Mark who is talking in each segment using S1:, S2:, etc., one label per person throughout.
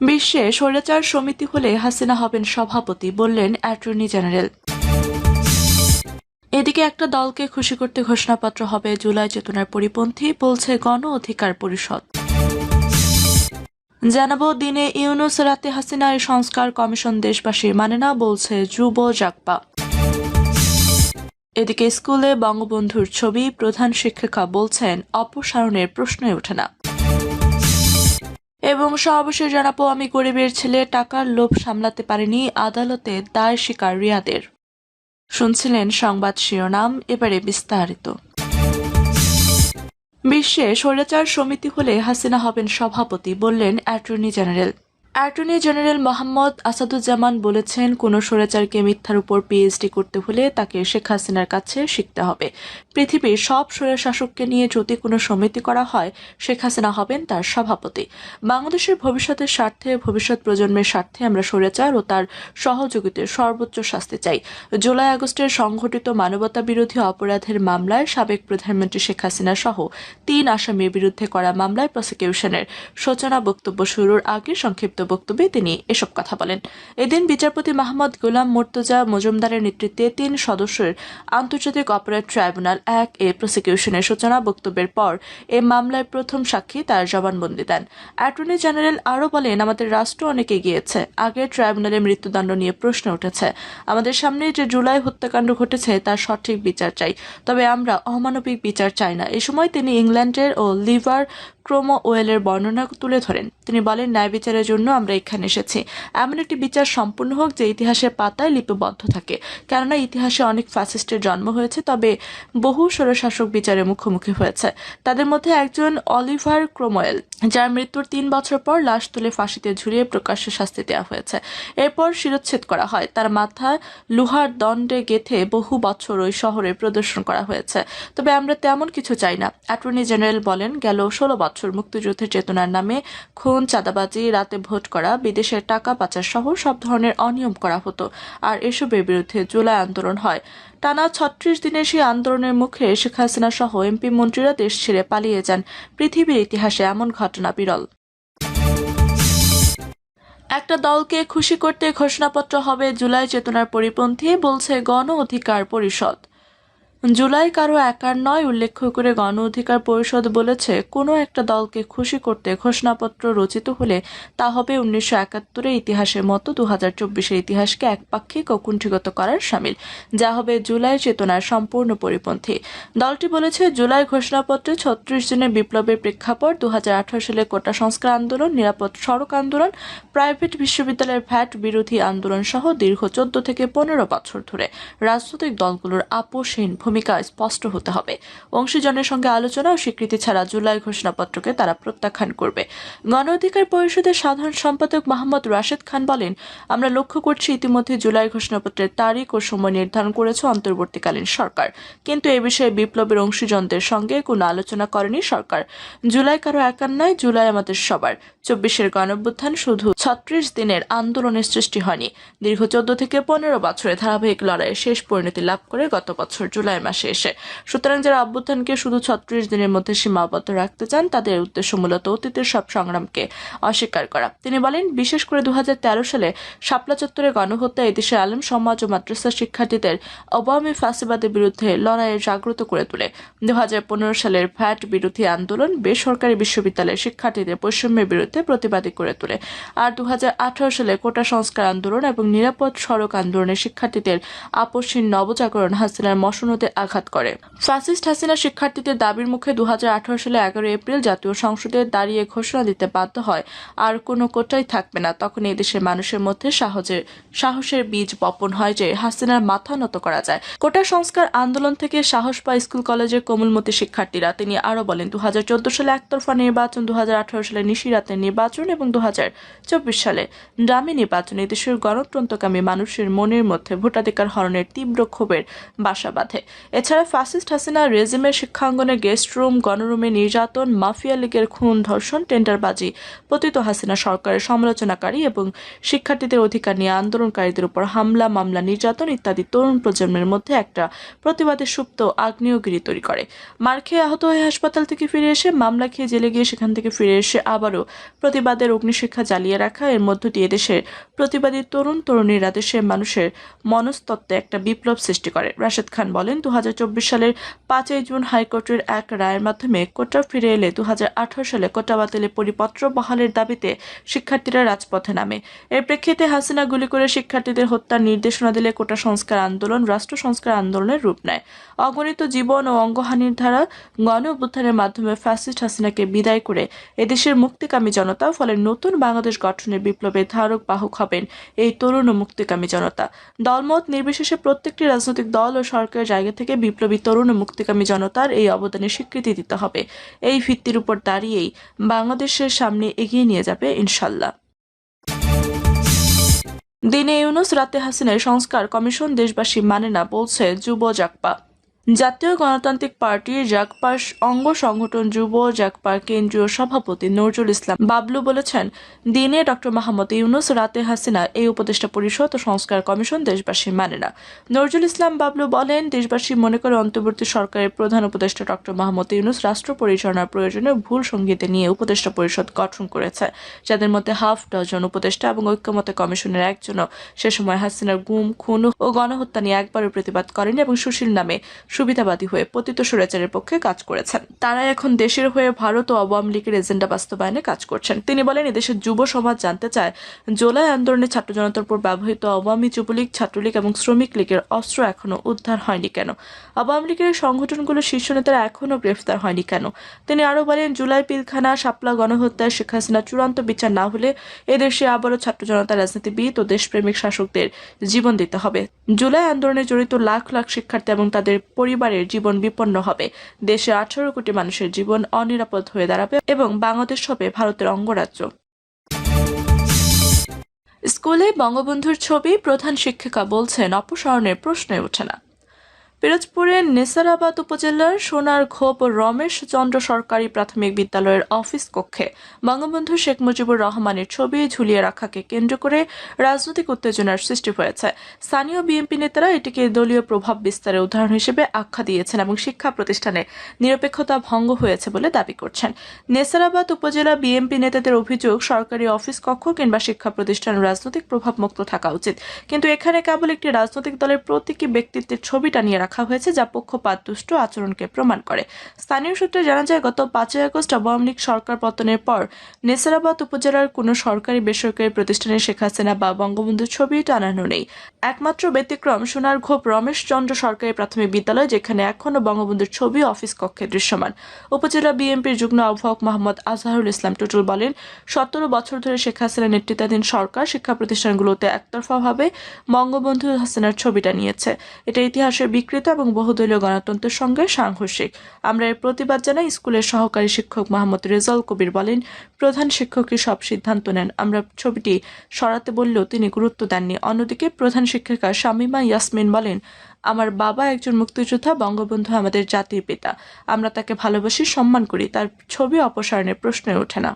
S1: বিশ্বে স্বৈরাচার সমিতি হলে হাসিনা হবেন সভাপতি বললেন অ্যাটর্নি জেনারেল। এদিকে একটা দলকে খুশি করতে ঘোষণাপত্র হবে জুলাই চেতনার পরিপন্থী, বলছে গণ অধিকার পরিষদ। জানাব, দিনে ইউনুস রাতে হাসিনার সংস্কার কমিশন দেশবাসী মানে না, বলছে যুব জাকপা এদিকে স্কুলে বঙ্গবন্ধুর ছবি, প্রধান শিক্ষিকা বলছেন, অপসারণের প্রশ্নই ওঠে না। এবং সর্বশেষ জানাব, আমি গরিবের ছেলে, টাকার লোভ সামলাতে পারেনি, আদালতে দায় স্বীকার রিয়াদের। শুনছিলেন সংবাদ শিরোনাম, এবারে বিস্তারিত। বিশ্বে স্বৈরাচার সমিতি হলে হাসিনা হবেন সভাপতি, বললেন attorney general. Attorney general Mohammad Asaduzzaman বলেছেন, কোন স্বৈরাচারকে মিথ্যার উপর পিএইচডি করতে হলে তাকে শেখ হাসিনার কাছে শিখতে হবে। পৃথিবীর সব স্বৈর শাসককে নিয়ে যদি কোনো সমিতি করা হয়, শেখ হাসিনা হবেন তার সভাপতি। বাংলাদেশের ভবিষ্যতের স্বার্থে, ভবিষ্যৎ প্রজন্মের স্বার্থে আমরা স্বৈরাচার ও তার সহযোগীদের সর্বোচ্চ শাস্তি চাই। জুলাই আগস্টের সংঘটিত মানবতা বিরোধী অপরাধের মামলায় সাবেক প্রধানমন্ত্রী শেখ হাসিনা সহ তিন আসামির বিরুদ্ধে করা মামলায় প্রসিকিউশনের সূচনা বক্তব্য শুরুর আগে সংক্ষিপ্ত বক্তব্যে তিনি এসব কথা বলেন। এদিন বিচারপতি মাহমুদ গোলাম মোর্তজা মজুমদারের নেতৃত্বে তিন সদস্যের আন্তর্জাতিক অপরাধ ট্রাইব্যুনাল এক এ প্রসিকিউশনের সূচনা বক্তব্যের পর এ মামলায় প্রথম সাক্ষী তার জবানবন্দি দেন। অ্যাটর্নি জেনারেল আরও বলেন, আমাদের রাষ্ট্র অনেক এগিয়েছে। আগে ট্রাইব্যুনালে মৃত্যুদণ্ড নিয়ে প্রশ্ন উঠেছে। আমাদের সামনে যে জুলাই হত্যাকাণ্ড ঘটেছে, তার সঠিক বিচার চাই। তবে আমরা অমানবিক বিচার চাই না। এ সময় তিনি ইংল্যান্ডের ও লিভার ক্রোমো ওয়েলের বর্ণনা তুলে ধরেন। তিনি বলেন, ন্যায় বিচারের জন্য আমরা এখানে এসেছি। এমন একটি বিচার সম্পূর্ণ হোক যে ইতিহাসের পাতায় লিপিবদ্ধ থাকে। কেননা ইতিহাসে অনেক ফ্যাসিস্টের জন্ম হয়েছে, তবে বহু স্বৈরশাসক বিচারের মুখোমুখি হয়েছে। তাদের মধ্যে একজন অলিভার ক্রোমোয়েল, যার মৃত্যুর তিন বছর পর লাশ তুলে ফাঁসিতে ঝুলিয়ে প্রকাশ্যে শাস্তি দেওয়া হয়েছে। এরপর শিরচ্ছেদ করা হয়। তার মাথা লোহার দণ্ডে গেথে বহু বছর ওই শহরে প্রদর্শন করা হয়েছে। তবে আমরা তেমন কিছু চাই না। অ্যাটর্নি জেনারেল বলেন, গেল ষোলো বছর মুক্তিযুদ্ধের চেতনার নামে খুন, চাঁদাবাজি, রাতে ভোট করা, বিদেশের টাকা পাচার সহ সব ধরনের অনিয়ম করা হতো, আর এসবের বিরুদ্ধে জুলাই আন্দোলন হয়। টানা ছত্রিশ দিনের সেই আন্দোলনের মুখে শেখ হাসিনা সহ এমপি মন্ত্রীরা দেশ ছেড়ে পালিয়ে যান। পৃথিবীর ইতিহাসে এমন ঘটনা বিরল। একটা দলকে খুশি করতে ঘোষণাপত্র হবে জুলাই চেতনার পরিপন্থী, বলছে গণ অধিকার পরিষদ। জুলাই কারও একার নয় উল্লেখ করে গণ অধিকার পরিষদ বলেছে, কোনো একটা দলকে খুশি করতে ঘোষণাপত্র রচিত হলে তা হবে উনিশশো একাত্তরের ইতিহাসের মতো দু হাজার চব্বিশের ইতিহাসকে একপাক্ষিক ও কুণ্ঠিগত করার সামিল। যা হবে জুলাই চেতনার সম্পূর্ণ পরিপন্থী। দলটি বলেছে, জুলাই ঘোষণাপত্রে ছত্রিশ জনের বিপ্লবের প্রেক্ষাপট দু হাজার আঠারো সালে কোটা সংস্কার আন্দোলন, নিরাপদ সড়ক আন্দোলন, প্রাইভেট বিশ্ববিদ্যালয়ের ভ্যাট বিরোধী আন্দোলন সহ দীর্ঘ চোদ্দ থেকে পনেরো বছর ধরে। রাজনৈতিক দলগুলোর আপোষহীন ভূমিকা স্পষ্ট হতে হবে। অংশীজনের সঙ্গে আলোচনা ও স্বীকৃতি ছাড়া জুলাই ঘোষণাপত্রকে তারা প্রত্যাখ্যান করবে। গণ অধিকার পরিষদের সাধারণ সম্পাদক মোহাম্মদ রাশেদ খান বলেন, আমরা লক্ষ্য করছি ইতিমধ্যে জুলাই ঘোষণাপত্রের তারিখ ও সময় নির্ধারণ করেছে অন্তর্বর্তীকালীন সরকার। কিন্তু এ বিষয়ে বিপ্লবের অংশীজনদের সঙ্গে কোনো আলোচনা করেনি সরকার। জুলাই কারও একার নয়, জুলাই আমাদের সবার। চব্বিশের গণঅভ্যুত্থান শুধু ছত্রিশ দিনের আন্দোলনের সৃষ্টি হয়নি। দীর্ঘ চোদ্দ থেকে পনেরো বছরের ধারাবাহিক লড়াইয়ে শেষ পরিণতি লাভ করে গত বছর জুলাই মাসে এসে। সুতরাং যারা অভ্যুত্থানকে শুধু ছত্রিশ দিনের মধ্যে সীমাবদ্ধ রাখতে চান, তাদের উদ্দেশ্য মূলত অতীতের সব সংগ্রামকে অস্বীকার করা। তিনি বলেন, বিশেষ করে দু সালে শাপলা চত্বরে গণহত্যা এদেশের আলম সমাজ ও মাদ্রাসা শিক্ষার্থীদের অবামী ফাঁসিবাদের বিরুদ্ধে লড়াইয়ে জাগ্রত করে তোলে। দু সালের ভ্যাট বিরোধী আন্দোলন বেসরকারি বিশ্ববিদ্যালয়ের শিক্ষার্থীদের বৈষম্যের বিরুদ্ধে প্রতিবাদী করে তোলে। আর দু হাজার আঠারো সালে কোটা সংস্কার আন্দোলন এবং নিরাপদ সড়ক আন্দোলনের শিক্ষার্থীদের আপসহীন নবজাগরণ হাসিনার মসনদে আঘাত করে। ফ্যাসিস্ট হাসিনা শিক্ষার্থীদের দাবির মুখে দুহাজার আঠারো সালে এগারো এপ্রিল জাতীয় সংসদে দাঁড়িয়ে ঘোষণা দিতে বাধ্য হয়। আর কোনো কোটাই থাকবে না। তখন দেশের মানুষের মধ্যে সাহসের সাহসের বীজ বপন হয় যে হাসিনার মাথা নত করা যায়। কোটা সংস্কার আন্দোলন থেকে সাহস পায় স্কুল, কলেজের কোমলমতি শিক্ষার্থীরা। তিনি আরও বলেন দু হাজার চোদ্দ সালে একতরফা নির্বাচন দু হাজার আঠারো সালে নিশিরাতের নির্বাচন এবং দু চব্বিশ সালে ডামি নির্বাচন। দেশের গণতন্ত্রকামী মানুষের মনের মধ্যে ভোটাধিকার হরণের তীব্র ক্ষোভের বাসা বাঁধে। এছাড়া ফাসিস্ট হাসিনা রেজিমের শিক্ষাঙ্গনে গেস্ট রুম গণরুমে নির্যাতন মাফিয়া লীগের খুন, ধর্ষণ, টেন্ডারবাজি পতিত হাসিনা সরকারের সমালোচনাকারী এবং শিক্ষার্থীদের অধিকার নিয়ে আন্দোলনকারীদের উপর হামলা, মামলা, নির্যাতন ইত্যাদি তরুণ প্রজন্মের মধ্যে একটা প্রতিবাদে সুপ্ত আগ্নেয়গিরি তৈরি করে। মার খেয়ে আহত হয়ে হাসপাতাল থেকে ফিরে এসে মামলা খেয়ে জেলে গিয়ে সেখান থেকে ফিরে এসে আবারও প্রতিবাদের অগ্নিশিক্ষা জ্বালিয়ে রাখা, এর মধ্য দিয়ে দেশের প্রতিবাদী তরুণ তরুণীরা দেশের মানুষের মনস্তত্ত্বে একটা বিপ্লব সৃষ্টি করে। রাশেদ খান বলেন সালের পাঁচই জুন হাইকোর্টের এক রায়ের মাধ্যমে কোটা ফিরে এলে দু সালে কোটা বাতিলের পরিপত্র বহালের দাবিতে শিক্ষার্থীরা রাজপথে নামে। এর প্রেক্ষিতে হাসিনা গুলি করে শিক্ষার্থীদের হত্যার নির্দেশনা দিলে কোটা সংস্কার আন্দোলন রাষ্ট্র সংস্কার আন্দোলনের রূপ নেয়। অগণিত জীবন ও অঙ্গহানির ধারা গণ অভ্যুত্থানের মাধ্যমে ফ্যাসিস্ট হাসিনাকে বিদায় করে এদেশের মুক্তিকামী জনতা, ফলে নতুন বাংলাদেশ গঠনের বিপ্লবের ধারক বাহক হবেন এই তরুণ ও মুক্তিকামী জনতা। দলমত নির্বিশেষে প্রত্যেকটি রাজনৈতিক দল ও সরকারের জায়গা থেকে বিপ্লবী তরুণ মুক্তিকামী জনতার এই অবদানের স্বীকৃতি দিতে হবে। এই ভিত্তির উপর দাঁড়িয়েই বাংলাদেশের সামনে এগিয়ে নিয়ে যাবে ইনশাল্লাহ। দিনে ইউনুস রাতে হাসিনের সংস্কার কমিশন দেশবাসী মানে না বলছে যুব জাকপা জাতীয় গণতান্ত্রিক পার্টির জাকপার অঙ্গ সংগঠন যুব জাকপার কেন্দ্রীয় সভাপতি নজরুল ইসলাম বাবলু বলেছেন, দিনে ডক্টর মাহমুদ ইউনুস, রাতে হাসিনা এই উপদেষ্টা পরিষদ ও সংস্কার কমিশন দেশবাসী মানে না। নজরুল ইসলাম বাবলু বলেন, দেশবাসী মনে করে অন্তর্বর্তী সরকারের প্রধান উপদেষ্টা ডক্টর মাহমুদ ইউনুস রাষ্ট্র পরিচালনার প্রয়োজনে ভুল সঙ্গীতে নিয়ে উপদেষ্টা পরিষদ গঠন করেছে। যাদের মধ্যে হাফ ডজন উপদেষ্টা এবং ঐক্যমত কমিশনের একজনও সে সময় হাসিনার গুম, খুন ও গণহত্যা নিয়ে একবারও প্রতিবাদ করেনি এবং সুশীল নামে সুবিধাবাদী হয়ে পতিত সুরেচারের পক্ষে কাজ করেছেন। তারা এখন দেশের হয়ে ভারত ও আওয়ামী লীগের এজেন্ডা বাস্তবায়নে কাজ করছেন। তিনি বলেন, এদেশের যুব সমাজ জানতে চায়, জুলাই আন্দোলনে ছাত্র জনতার উপর ব্যবহৃত আওয়ামী যুবলীগ, ছাত্রলীগ এবং শ্রমিক লীগের অস্ত্র এখনও উদ্ধার হয়নি কেন? আওয়ামী লীগের সংগঠনগুলোর শীর্ষ নেতারা এখনও গ্রেফতার হয়নি কেন? তিনি আরও বলেন, জুলাই পিলখানা, শাপলা গণহত্যায় শেখ হাসিনা চূড়ান্ত বিচার না হলে এদেশে আবারও ছাত্র জনতা রাজনীতিবিদ ও দেশপ্রেমিক শাসকদের জীবন দিতে হবে। জুলাই আন্দোলনে জড়িত লাখ লাখ শিক্ষার্থী এবং তাদের পরিবারের জীবন বিপন্ন হবে। দেশে আঠারো কোটি মানুষের জীবন অনিরাপদ হয়ে দাঁড়াবে এবং বাংলাদেশ হবে ভারতের অঙ্গরাজ্য। স্কুলে বঙ্গবন্ধুর ছবি প্রধান শিক্ষিকা বলছেন, অপসারণের প্রশ্নই ওঠে না। পিরোজপুরের নেসারাবাদ উপজেলার সোনার খোপ রমেশ চন্দ্র সরকারি প্রাথমিক বিদ্যালয়ের অফিস কক্ষে বঙ্গবন্ধু শেখ মুজিবুর রহমানের ছবি ঝুলিয়ে রাখাকে কেন্দ্র করে রাজনৈতিক উত্তেজনার সৃষ্টি হয়েছে। স্থানীয় বিএনপি নেতারা এটিকে দলীয় প্রভাব বিস্তারের উদাহরণ হিসেবে আখ্যা দিয়েছেন এবং শিক্ষা প্রতিষ্ঠানে নিরপেক্ষতা ভঙ্গ হয়েছে বলে দাবি করছেন। নেসারাবাদ উপজেলা বিএনপি নেতাদের অভিযোগ, সরকারি অফিস কক্ষ কিংবা শিক্ষা প্রতিষ্ঠান রাজনৈতিক প্রভাব মুক্ত থাকা উচিত। কিন্তু এখানে কেবল একটি রাজনৈতিক দলের প্রতীকী ব্যক্তিত্বের ছবিটা নিয়ে রাখা হয়েছে যা পক্ষপাতদুষ্ট আচরণকে প্রমাণ করে। স্থানীয় সূত্রে জানা যায়, গত পাঁচই আগস্ট আওয়ামী লীগ সরকার পতনের পর নেসারাবাদ উপজেলার কোনো সরকারি বেসরকারি প্রতিষ্ঠানে শেখ হাসিনা বা বঙ্গবন্ধুর ছবি টানানো নেই। একমাত্র ব্যতিক্রম সোনার ঘোপ রমেশ চন্দ্র সরকারি প্রাথমিক বিদ্যালয়, যেখানে এখনও বঙ্গবন্ধুর ছবি অফিস কক্ষে দৃশ্যমান। উপজেলা বিএনপির যুগ্ম আহ্বায়ক মোহাম্মদ আজহারুল ইসলাম টুটুল বলেন, সতেরো বছর ধরে শেখ হাসিনা নেতৃত্বাধীন সরকার শিক্ষা প্রতিষ্ঠানগুলোতে একতরফাভাবে বঙ্গবন্ধু হাসিনার ছবিটা নিয়েছে। এটা ইতিহাসের বিকৃত। এবং বহুদলীয় গণতন্ত্রের সঙ্গে সাংঘর্ষিক। আমরা এর প্রতিবাদ জানাই স্কুলের সহকারী শিক্ষক মোহাম্মদ রেজাল কবির বলেন, প্রধান শিক্ষকই সব সিদ্ধান্ত নেন। আমরা ছবিটি সরাতে বললেও তিনি গুরুত্ব দেননি। অন্যদিকে প্রধান শিক্ষিকা শামিমা ইয়াসমিন বলেন, আমার বাবা একজন মুক্তিযোদ্ধা, বঙ্গবন্ধু আমাদের জাতির পিতা। আমরা তাকে ভালোবাসি, সম্মান করি। তার ছবি অপসারণের প্রশ্নই ওঠে না।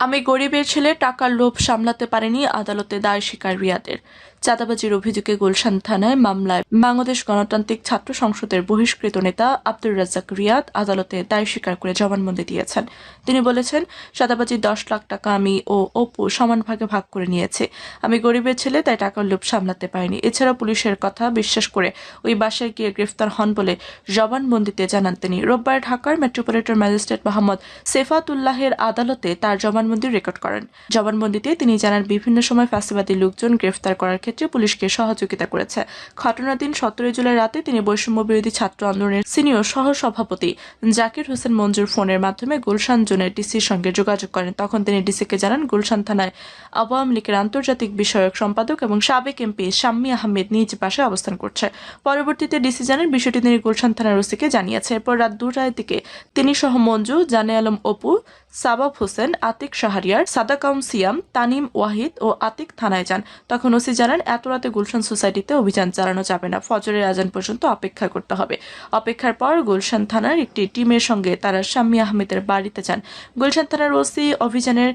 S1: আমি গরিবের ছেলে, টাকার লোভ সামলাতে পারেনি, আদালতে দায় স্বীকার রিয়াদের। চাঁদাবাজির অভিযোগে গুলশান থানায় মামলায় বাংলাদেশ গণতান্ত্রিক ছাত্র সংসদের বহিষ্কৃত নেতা আব্দুর রাজ্জাক রিয়াদ আদালতে দায় স্বীকার করে জবানবন্দি দিয়েছেন। তিনি বলেছেন চাঁদাবাজির দশ লাখ টাকা আমি ও অপু সমান ভাগে ভাগ করে নিয়েছে। আমি গরিবের ছেলে, তাই টাকার লোভ সামলাতে পারিনি। এছাড়া পুলিশের কথা বিশ্বাস করে ওই বাসায় গিয়ে গ্রেফতার হন বলে জবানবন্দিতে জানান তিনি। রোববার ঢাকার মেট্রোপলিটন ম্যাজিস্ট্রেট মোহাম্মদ সেফাতুল্লাহের আদালতে তার জবানবন্দি রেকর্ড করেন। জবানবন্দিতে তিনি জানান, বিভিন্ন সময় ফ্যাসিবাদী লোকজন গ্রেফতার করার ক্ষেত্রে পুলিশকে সহযোগিতা করেছে। ঘটনার দিন সতেরোই জুলাই রাতে তিনি বৈষম্য বিরোধী ছাত্র আন্দোলনের সিনিয়র সহ সভাপতি জাকির হোসেন মঞ্জুর ফোনের মাধ্যমে গুলশান জোনের ডিসির সঙ্গে যোগাযোগ করেন। তখন তিনি ডিসিকে জানান, গুলশান থানায় আওয়ামী লীগের আন্তর্জাতিক বিষয়ক সম্পাদক এবং সাবেক এমপি শাম্মী আহমেদ নিজ বাসায় অবস্থান করছে। পরবর্তীতে ডিসি জানান, বিষয়টি তিনি গুলশান থানার ওসিকে জানিয়েছে। এরপর রাত দুটার দিকে তিনি সহ মঞ্জু, জানে আলম অপু সাবাব হোসেন, আতিক শাহরিয়ার, সাদাকাউম সিয়াম, তানিম ওয়াহিদ ও আতিক থানায় যান। তখন ওসি জানান, এত রাতে গুলশান সোসাইটিতে অভিযান চালানো যাবে না। ফজরের আজান পর্যন্ত অপেক্ষা করতে হবে। অপেক্ষার পর গুলশান থানার একটি টিমের সঙ্গে তারা শাম্মী আহমেদের বাড়িতে যান। গুলশান থানার ওসি অভিযানের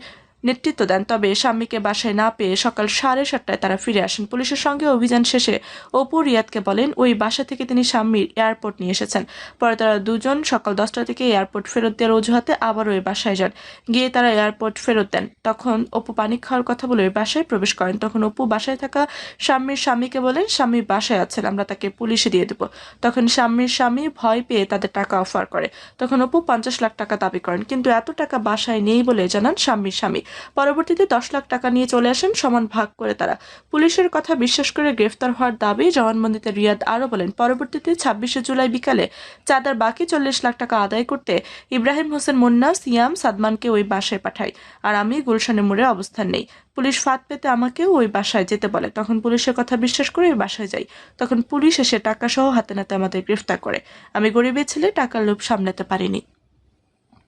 S1: নেতৃত্ব দেন, তবে স্বামীকে বাসায় না পেয়ে সকাল সাড়ে সাতটায় তারা ফিরে আসেন। পুলিশের সঙ্গে অভিযান শেষে অপু রিয়াদকে বলেন, ওই বাসা থেকে তিনি স্বামীর এয়ারপোর্ট নিয়ে এসেছেন। পরে তারা দুজন সকাল দশটা থেকে এয়ারপোর্ট ফেরত দেওয়ার অজুহাতে আবার ওই বাসায় যান। গিয়ে তারা এয়ারপোর্ট ফেরত দেন। তখন অপু পানি খাওয়ার কথা বলে ওই বাসায় প্রবেশ করেন। তখন অপু বাসায় থাকা স্বামীর স্বামীকে বলেন, স্বামী বাসায় আছেন, আমরা তাকে পুলিশে দিয়ে দেবো। তখন স্বামীর স্বামী ভয় পেয়ে তাদের টাকা অফার করে। তখন অপু পঞ্চাশ লাখ টাকা দাবি করেন, কিন্তু এত টাকা বাসায় নেই বলে জানান স্বামীর স্বামী। পরবর্তীতে দশ লাখ টাকা নিয়ে চলে আসেন, সমান ভাগ করে তারা। পুলিশের কথা বিশ্বাস করে গ্রেফতার হওয়ার দাবি জবানবন্দিতে রিয়াদ আরও বলেন, পরবর্তীতে ছাব্বিশে জুলাই বিকালে চাঁদার বাকি চল্লিশ লাখ টাকা আদায় করতে ইব্রাহিম হোসেন মুন্না, সিয়াম, সাদমানকে ওই বাসায় পাঠায়। আর আমি গুলশানের মোড়ে অবস্থান নেই। পুলিশ ফাঁদ পেতে আমাকেও ওই বাসায় যেতে বলে। তখন পুলিশের কথা বিশ্বাস করে ওই বাসায় যাই। তখন পুলিশ এসে টাকা সহ হাতে নাতে আমাদের গ্রেফতার করে। আমি গরিবের ছেলে, টাকার লোভ সামলাতে পারিনি।